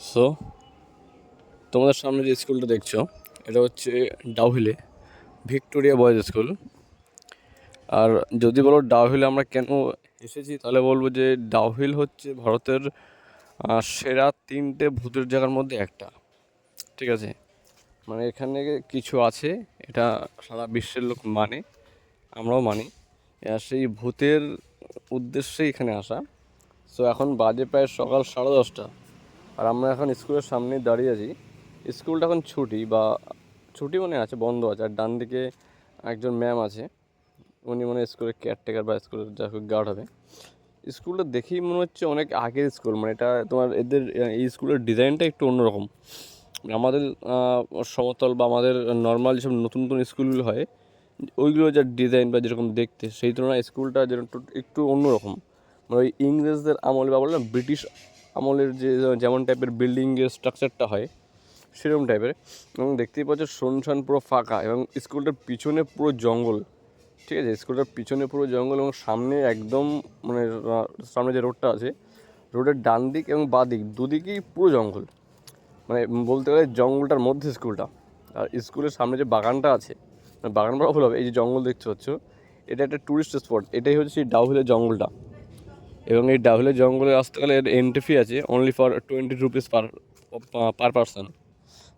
So তোমাদের সামনে যে স্কুলটা দেখছ, এটা হচ্ছে ডাউহিলে, ভিক্টোরিয়া বয়েজ স্কুল। আর যদি বলো ডাউহিলে আমরা কেন এসেছি, তাহলে বলব যে ডাউহিল হচ্ছে ভারতের সেরা তিনটে ভূতের জায়গার মধ্যে একটা। ঠিক আছে? মানে এখানে কিছু আছে, এটা সারা বিশ্বের লোক মানে আমরাও মানি। সেই ভূতের উদ্দেশ্যে এখানে আসা। সো এখন বাজে প্রায় সকাল সাড়ে দশটা। আর আমরা এখন স্কুলের সামনে দাঁড়িয়ে আছি। স্কুলটা এখন ছুটি বা ছুটি মানে আছে, বন্ধ আছে। আর ডান দিকে একজন ম্যাম আছে, উনি মানে স্কুলের কেয়ারটেকার বা স্কুলের যা গার্ড হবে। স্কুলটা দেখেই মনে হচ্ছে অনেক আগের স্কুল মানে এটা তোমার এদের, এই স্কুলের ডিজাইনটা একটু অন্যরকম। আমাদের সমতল বা আমাদের নর্মাল যেসব নতুন নতুন স্কুলগুলো হয়, ওইগুলো যা ডিজাইন বা যেরকম দেখতে, সেই তুলনায় স্কুলটা যেরকম একটু- অন্যরকম। মানে ওই ইংরেজদের আমলে বা বললাম ব্রিটিশ আমলের যে, যেমন টাইপের বিল্ডিংয়ের স্ট্রাকচারটা হয়, সেরকম টাইপের এবং দেখতেই পাচ্ছ শুনশান পুরো ফাঁকা এবং স্কুলটার পিছনে পুরো জঙ্গল। ঠিক আছে? স্কুলটার পিছনে পুরো জঙ্গল এবং সামনে একদম মানে সামনে যে রোডটা আছে রোডের ডান দিক এবং বাঁ দিক দুদিকেই পুরো জঙ্গল। মানে বলতে গেলে জঙ্গলটার মধ্যে স্কুলটা। আর স্কুলের সামনে যে বাগানটা আছে, বাগান বলা ভুল হবে, এই যে জঙ্গল দেখতে পাচ্ছ, এটা একটা ট্যুরিস্ট স্পট এটাই হচ্ছে সেই ডাউহিলের জঙ্গলটা। এবং এই ডাউহিলের জঙ্গলে আসতে গেলে এর এন্ট্রি ফি আছে only for twenty rupees per per person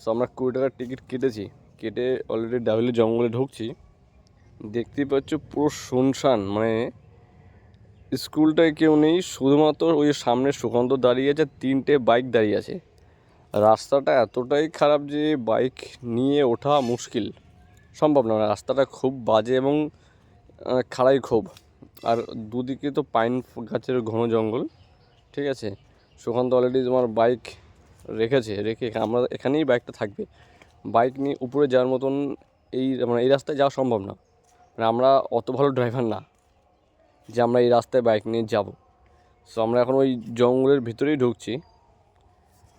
so আমরা কুড়ি টাকার টিকিট কেটেছি। কেটে অলরেডি ডাউহিলের জঙ্গলে ঢুকছি। দেখতেই পাচ্ছ পুরো শুনশান মানে স্কুলটায় কেউ নেই, শুধুমাত্র ওই সামনে সুকান্ত দাঁড়িয়ে আছে, তিনটে বাইক দাঁড়িয়ে আছে। রাস্তাটা এতটাই খারাপ যে বাইক নিয়ে ওঠা মুশকিল। সম্ভব না, রাস্তাটা খুব বাজে এবং খাড়াই আর দুদিকে তো পাইন গাছের ঘন জঙ্গল, ঠিক আছে? সুকান্ত অলরেডি তোমার বাইক রেখেছে, রেখে আমরা এখানেই বাইকটা থাকবে। বাইক নিয়ে উপরে যাওয়ার মতন এই মানে এই রাস্তায় যাওয়া সম্ভব না। মানে আমরা অত ভালো ড্রাইভার না যে আমরা এই রাস্তায় বাইক নিয়ে যাব। সো আমরা এখন ওই জঙ্গলের ভিতরেই ঢুকছি।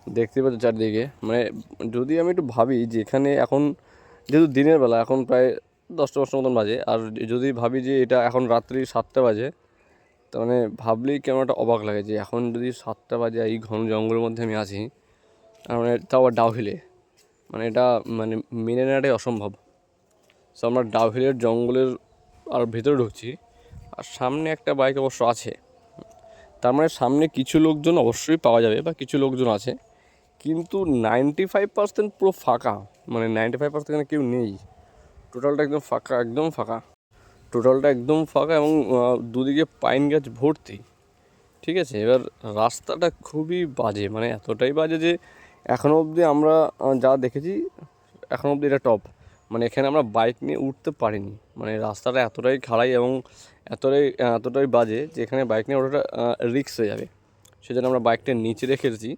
দেখতে পাচ্ছি চারদিকে। মানে যদি আমি একটু ভাবি যে এখানে এখন, যেহেতু দিনের বেলা, এখন প্রায় দশটা দশটা মতন বাজে। আর যদি ভাবি যে এটা এখন রাত্রি সাতটা বাজে, তার মানে ভাবলেই কেমন একটা অবাক লাগে যে এখন যদি সাতটা বাজে এই ঘন জঙ্গলের মধ্যে আমি আছি মানে তাও আবার ডাউহিলে মানে এটা মানে মেনে নেওয়াটাই অসম্ভব। সো আমরা ডাউহিলের জঙ্গলের আর ভেতরে ঢুকছি, আর সামনে একটা বাইক অবশ্য আছে। তার মানে সামনে কিছু লোকজন অবশ্যই পাওয়া যাবে বা কিছু লোকজন আছে, কিন্তু নাইনটি ফাইভ পার্সেন্ট পুরো ফাঁকা। মানে নাইনটি ফাইভ পার্সেন্ট কেউ নেই। টোটালটা একদম ফাঁকা একদম ফাঁকা। টোটালটা একদম ফাঁকা এবং দুদিকে পাইন গাছ ভর্তি। ঠিক আছে? এবার রাস্তাটা খুবই বাজে মানে এতটাই বাজে যে এখনও অবধি আমরা যা দেখেছি এখনও অবধি এটা টপ মানে এখানে আমরা বাইক নিয়ে উঠতে পারিনি। মানে রাস্তাটা এতটাই খাড়াই এবং এতটাই এতটাই বাজে যে এখানে বাইক নিয়ে ওঠাটা রিক্স হয়ে যাবে। সেজন্য আমরা বাইকটা নিচে রেখেছি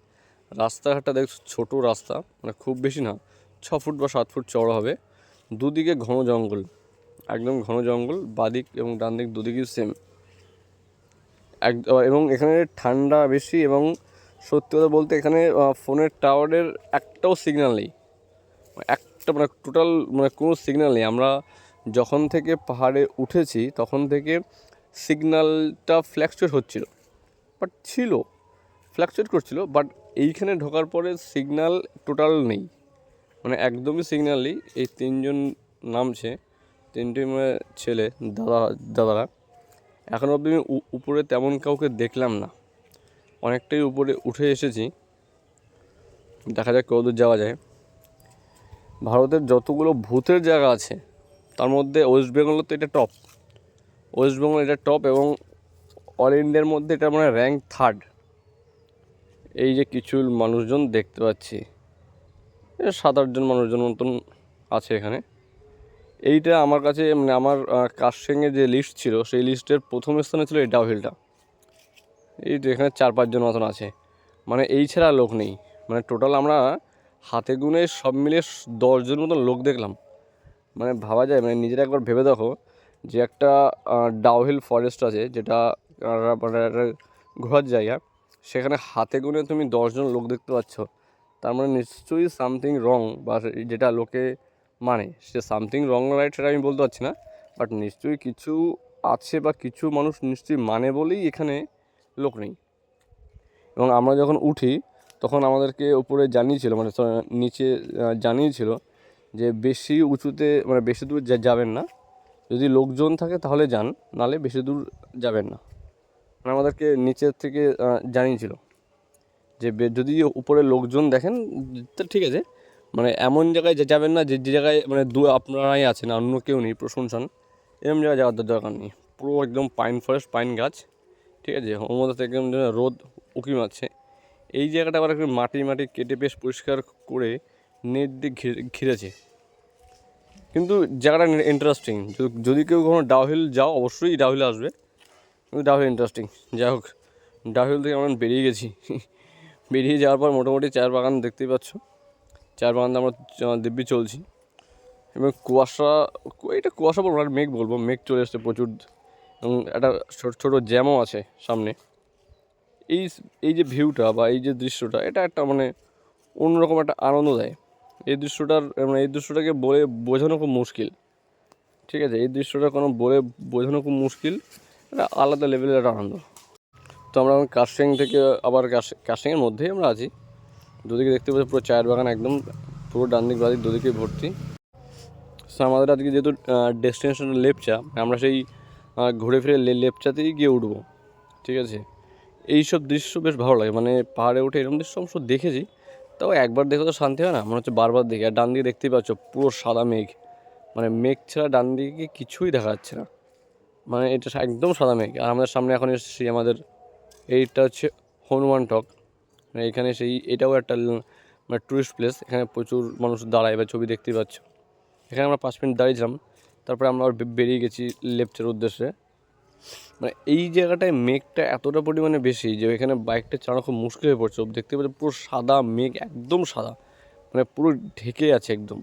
রাস্তাঘাটটা দেখছ, ছোটো রাস্তা মানে খুব বেশি না, ছ ফুট বা সাত ফুট চওড়া হবে। দুদিকে ঘন জঙ্গল, একদম ঘন জঙ্গল, বাদিক এবং ডান দিক দুদিকেই সেম এক এবং এখানে ঠান্ডা বেশি এবং সত্যি কথা বলতে এখানে ফোনের টাওয়ারের একটাও সিগন্যাল নেই। একটা মানে টোটাল মানে কোনো সিগন্যাল নেই। আমরা যখন থেকে পাহাড়ে উঠেছি তখন থেকে সিগন্যালটা ফ্ল্যাকচুয়েট হচ্ছিল বাট ছিল ফ্ল্যাকচুয়েট করছিল বাট এইখানে ঢোকার পরে সিগন্যাল টোটাল নেই। মানে একদমই সিগন্যাল নেই এই তিনজন নামছে। তিনটে মানে ছেলে, দাদা, দাদারা। এখন অবধি আমি উপরে তেমন কাউকে দেখলাম না। অনেকটাই উপরে উঠে এসেছি। দেখা যাক কতদূর যাওয়া যায়। ভারতের যতগুলো ভূতের জায়গা আছে, তার মধ্যে ওয়েস্ট বেঙ্গল তো এটা টপ ওয়েস্ট বেঙ্গল এটা টপ এবং অল ইন্ডিয়ার মধ্যে এটা মানে র্যাঙ্ক থার্ড এই যে কিছু মানুষজন দেখতে পাচ্ছি। সাত আটজন মানুষজন মতন আছে এখানে। এইটা আমার কাছে মানে আমার কাস্টিংয়ের যে লিস্ট ছিল, সেই লিস্টের প্রথম স্থানে ছিল এই ডাউহিলটা এই এখানে চার পাঁচজন মতন আছে। মানে এই ছাড়া লোক নেই। মানে টোটাল আমরা হাতে গুনে সব মিলিয়ে দশজন মতন লোক দেখলাম। মানে ভাবা যায় মানে নিজেরা একবার ভেবে দেখো যে একটা ডাউহিল ফরেস্ট আছে, যেটা মানে ঘোরার জায়গা। সেখানে হাতে গুনে তুমি দশজন লোক দেখতে পাচ্ছ। তার মানে নিশ্চয়ই সামথিং রং বা যেটা লোকে মানে সে সামথিং রং রাইট সেটা আমি বলতে পারছি না বাট নিশ্চয়ই কিছু আছে বা কিছু মানুষ নিশ্চয়ই মানে বলেই এখানে লোক নেই। এবং আমরা যখন উঠি, তখন আমাদেরকে উপরে জানিয়েছিল মানে নিচে জানিয়েছিল যে বেশি উঁচুতে মানে বেশি দূর যাবেন না। যদি লোকজন থাকে তাহলে যান, নালে বেশি দূর যাবেন না। মানে আমাদেরকে নিচের থেকে জানিয়েছিল। যে যদি উপরে লোকজন দেখেন, তো ঠিক আছে। মানে এমন জায়গায় যাবেন না, যে যে জায়গায় মানে দু আপনারাই আছেন অন্য কেউ নেই, প্রশংসন, এরকম জায়গায় যাওয়ার দরকার নেই। পুরো একদম পাইন ফরেস্ট, পাইন গাছ, ঠিক আছে? ওর মধ্যে থেকে একদম রোদ উকি মারছে। এই জায়গাটা আবার একটু মাটি মাটি কেটে বেশ পরিষ্কার করে নেট দিয়ে ঘিরে ঘিরেছে। কিন্তু জায়গাটা ইন্টারেস্টিং যদি কেউ কখনো ডাউহিল যাও, অবশ্যই ডাউহিল আসবে। কিন্তু ডাউহিল ইন্টারেস্টিং যাই হোক, ডাউহিল থেকে আমরা বেরিয়ে গেছি। বেরিয়ে যাওয়ার পর মোটামুটি চায়ের বাগান দেখতেই পাচ্ছ। চায়ের বাগান আমরা দিব্যি চলছি। এবং কুয়াশা এটা কুয়াশা বলব না মেঘ বলব, মেঘ চলে এসছে প্রচুর। এবং একটা ছোটো ছোটো জ্যামও আছে সামনে। এই এই যে ভিউটা বা এই যে দৃশ্যটা, এটা একটা মানে অন্যরকম একটা আনন্দ দেয়। এই দৃশ্যটার মানে এই দৃশ্যটাকে বলে বোঝানো খুব মুশকিল। ঠিক আছে? এই দৃশ্যটা কোনো বলে বোঝানো খুব মুশকিল। এটা আলাদা লেভেলের একটা আনন্দ। তো আমরা কার্শিং থেকে আবার কার্শিংয়ের মধ্যেই আমরা আছি। দুদিকে দেখতে পাচ্ছি পুরো চায়ের বাগান একদম, পুরো ডান দিক বাদিক দুদিকে ভর্তি। সো আমাদের আজকে যেহেতু ডেস্টিনেশন লেপচা, আমরা সেই ঘুরে ফিরে লেপচাতেই গিয়ে উঠবো। ঠিক আছে? এই সব দৃশ্য বেশ ভালো লাগে। মানে পাহাড়ে উঠে এরকম দৃশ্য অবশ্য দেখেছি, তাও একবার দেখে তো শান্তি হয় না। মনে হচ্ছে বারবার দেখি। আর ডান দিকে দেখতেই পাচ্ছ পুরো সাদা মেঘ। মানে মেঘ ছাড়া ডান দিকে কিছুই দেখা যাচ্ছে না। মানে এটা একদম সাদা মেঘ। আর আমাদের সামনে এখন এসেছি আমাদের এইটা হচ্ছে হনুমান টক। মানে এখানে সেই, এটাও একটা মানে টুরিস্ট প্লেস এখানে প্রচুর মানুষ দাঁড়ায় বা ছবি দেখতেই পাচ্ছ। এখানে আমরা পাঁচ মিনিট দাঁড়িয়েছিলাম, তারপরে আমরা বেরিয়ে গেছি লেফটের উদ্দেশ্যে। মানে এই জায়গাটায় মেঘটা এতটা পরিমাণে বেশি যে এখানে বাইকটা চালানো খুব মুশকিল হয়ে পড়ছে। দেখতে পাচ্ছি পুরো সাদা মেঘ, একদম সাদা। মানে পুরো ঢেকে আছে একদম।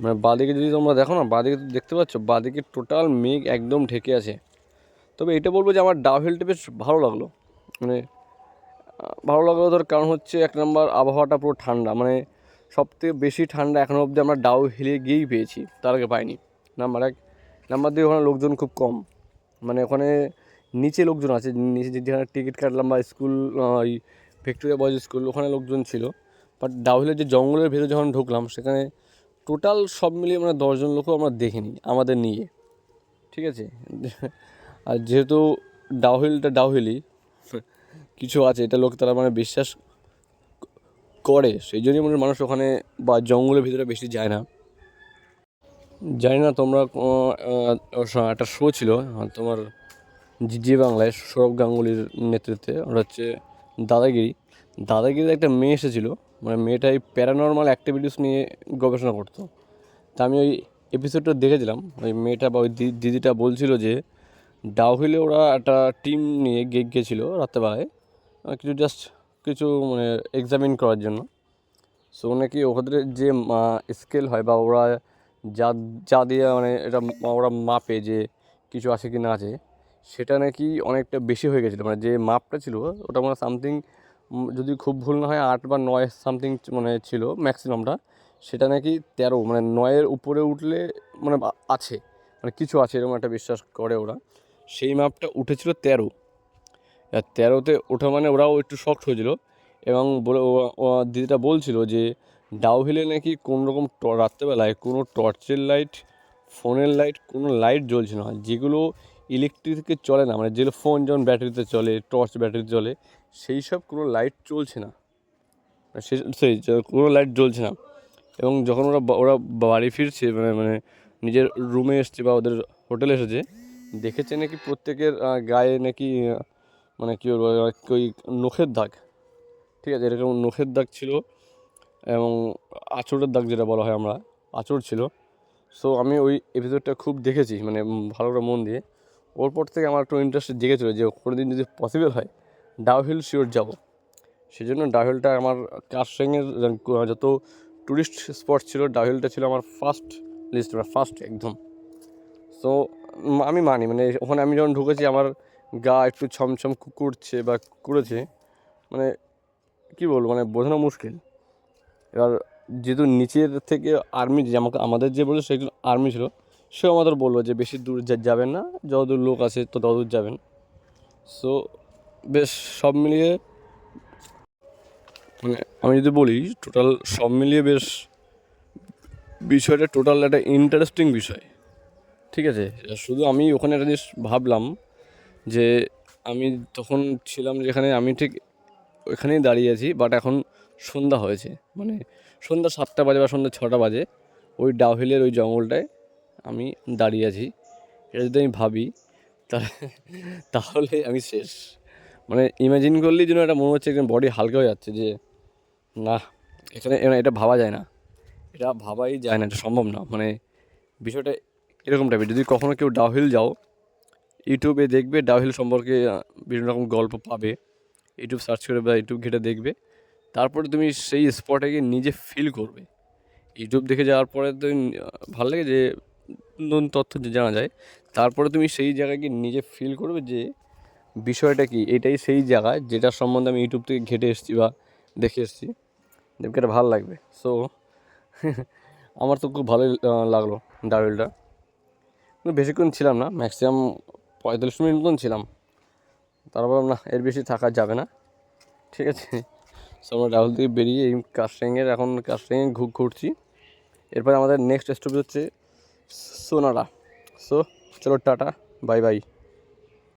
মানে বাদিকে যদি তোমরা দেখো না, বাদিকে দেখতে পাচ্ছ, বাদিকে টোটাল মেঘ একদম ঢেকে আছে। তবে এটা বলব যে আমার ডাউহিলটা বেশ ভালো লাগল। মানে ভালো লাগল ধর কারণ হচ্ছে এক নম্বর আবহাওয়াটা পুরো ঠান্ডা। মানে সবথেকে বেশি ঠান্ডা এখনও অবধি আমরা ডাউ হিলে গিয়েই পেয়েছি, তার আগে পাইনি। নাম্বার এক, নাম্বার দুই, ওখানে লোকজন খুব কম। মানে ওখানে নিচে লোকজন আছে, নিচে যেখানে টিকিট কাটলাম বা স্কুল ওই ভিক্টোরিয়া বয়েজ স্কুল, ওখানে লোকজন ছিল। বাট ডাউহিলের যে জঙ্গলের ভেতরে যখন ঢুকলাম, সেখানে টোটাল সব মিলিয়ে মানে দশজন লোকও আমরা দেখিনি, আমাদের নিয়ে। ঠিক আছে? আর যেহেতু ডাউহিলটা ডাউহিলই কিছু আছে এটা লোক তারা মানে বিশ্বাস করে সেই জন্যই মনে মানুষ ওখানে বা জঙ্গলের ভিতরে বেশি যায় না। জানি না তোমরা একটা শো ছিল তোমার জি জি বাংলায় সৌরভ গাঙ্গুলির নেতৃত্বে ওটা হচ্ছে দাদাগিরি। দাদাগিরিতে একটা মেয়ে এসেছিল মানে মেয়েটা এই প্যারানর্মাল অ্যাক্টিভিটিস নিয়ে গবেষণা করতো। তা আমি ওই এপিসোডটা দেখেছিলাম ওই মেয়েটা বা ওই দিদিটা বলছিল যে ডাউহিলে ওরা একটা টিম নিয়ে গে, গেছিল রাত্রেবেলায়। কিছু জাস্ট কিছু মানে এক্সামিন করার জন্য। সো নাকি ওদের যে স্কেল হয় বা ওরা যা যা দিয়ে মানে এটা ওরা মাপে যে কিছু আছে কি না আছে, সেটা নাকি অনেকটা বেশি হয়ে গেছিল। মানে যে মাপটা ছিল, ওটা মানে সামথিং যদি খুব ভুল না হয়, আট বা নয় সামথিং মানে ছিল ম্যাক্সিমামটা সেটা নাকি তেরো মানে নয়ের উপরে উঠলে মানে আছে। মানে কিছু আছে, এরকম একটা বিশ্বাস করে ওরা। সেই মাপটা উঠেছিল তেরো। আর তেরোতে ওঠা মানে ওরাও একটু শক্ট হয়েছিল এবং বলে দিদিটা বলছিল যে ডাউহিলে নাকি কোনো রকম রাত্রেবেলায় কোনো টর্চের লাইট, ফোনের লাইট, কোনো লাইট জ্বলছে না। যেগুলো ইলেকট্রিকে চলে না মানে যেগুলো ফোন যেমন ব্যাটারিতে চলে, টর্চ ব্যাটারিতে চলে, সেই সব কোনো লাইট চলছে না। সে, সেই কোনো লাইট জ্বলছে না। এবং যখন ওরা ওরা বাড়ি ফিরছে মানে মানে নিজের রুমে এসছে বা ওদের হোটেলে এসেছে দেখেছে নাকি প্রত্যেকের গায়ে নাকি মানে কী বলব, ওই নখের দাগ? ঠিক আছে, এরকম নখের দাগ ছিল এবং আঁচড়ের দাগ যেটা বলা হয় আমরা, আঁচড় ছিল। সো আমি ওই এপিসোডটা খুব দেখেছি মানে ভালো করে মন দিয়ে। ওর পর থেকে আমার একটু ইন্টারেস্ট জেগেছিলো যে কোনো দিন যদি পসিবল হয় ডাউহিল শিওর যাব। সেই জন্য ডাউহিলটা আমার কার্শিংয়ের যত ট্যুরিস্ট স্পট ছিল ডাউহিলটা ছিল আমার ফার্স্ট লিস্ট মানে ফার্স্ট একদম। সো আমি মানি মানে ওখানে আমি যখন ঢুকেছি, আমার গা একটু ছমছম কু- করছে বা করেছে মানে কী বলব মানে বোঝানো মুশকিল। এবার যেহেতু নিচের থেকে আর্মি যে আমাকে, আমাদের যে বলল সেগুলো আর্মি ছিল, সেও আমাদের বলল যে বেশি দূর যাবেন না, যতদূর লোক আছে তো ততদূর যাবেন। সো বেশ সব মিলিয়ে মানে আমি যদি বলি টোটাল সব মিলিয়ে বেশ বিষয়টা টোটাল একটা ইন্টারেস্টিং বিষয়। ঠিক আছে? শুধু আমি ওখানে একটা জিনিস ভাবলাম যে আমি তখন ছিলাম যেখানে, আমি ঠিক ওইখানেই দাঁড়িয়ে আছি বাট এখন সন্ধ্যা হয়েছে। মানে সন্ধ্যা সাতটা বাজে বা সন্ধ্যা ছটা বাজে, ওই ডাউহিলের ওই জঙ্গলটায় আমি দাঁড়িয়ে আছি। এটা যদি আমি ভাবি তাহলে আমি শেষ। মানে ইমাজিন করলেই যেন একটা মনে হচ্ছে একদম বডি হালকা হয়ে যাচ্ছে যে, না, এখানে এটা ভাবা যায় না। এটা ভাবাই যায় না, এটা সম্ভব না। মানে বিষয়টা এরকম টাইপের যদি কখনো কেউ ডাউহিল যাও ইউটিউবে দেখবে ডাউহিল সম্পর্কে বিভিন্ন রকম গল্প পাবে। ইউটিউব সার্চ করে বা ইউটিউব ঘেটে দেখবে। তারপরে তুমি সেই স্পটে গিয়ে নিজে ফিল করবে। ইউটিউব দেখে যাওয়ার পরে তো ভালো লাগে যে, নতুন তথ্য যে জানা যায়। তারপরে তুমি সেই জায়গায় গিয়ে নিজে ফিল করবে যে, বিষয়টা কি? এটাই সেই জায়গা যেটার সম্বন্ধে আমি ইউটিউব থেকে ঘেটে এসেছি বা দেখে এসেছি। দেখবে এটা ভালো লাগবে। সো আমার তো খুব ভালোই লাগল ডাবেলটা বেশিক্ষণ ছিলাম না ম্যাক্সিমাম পঁয়তাল্লিশ মিনিট মতন ছিলাম। তারপর না, এর বেশি থাকা যাবে না। ঠিক আছে? সো আমরা ডাবল থেকে বেরিয়ে এই কাস্টিংয়ের এখন কাস্টিংয়ে ঘুর ঘুরছি। এরপর আমাদের নেক্সট স্টপ হচ্ছে সোনারা। সো চলো টাটা বাই বাই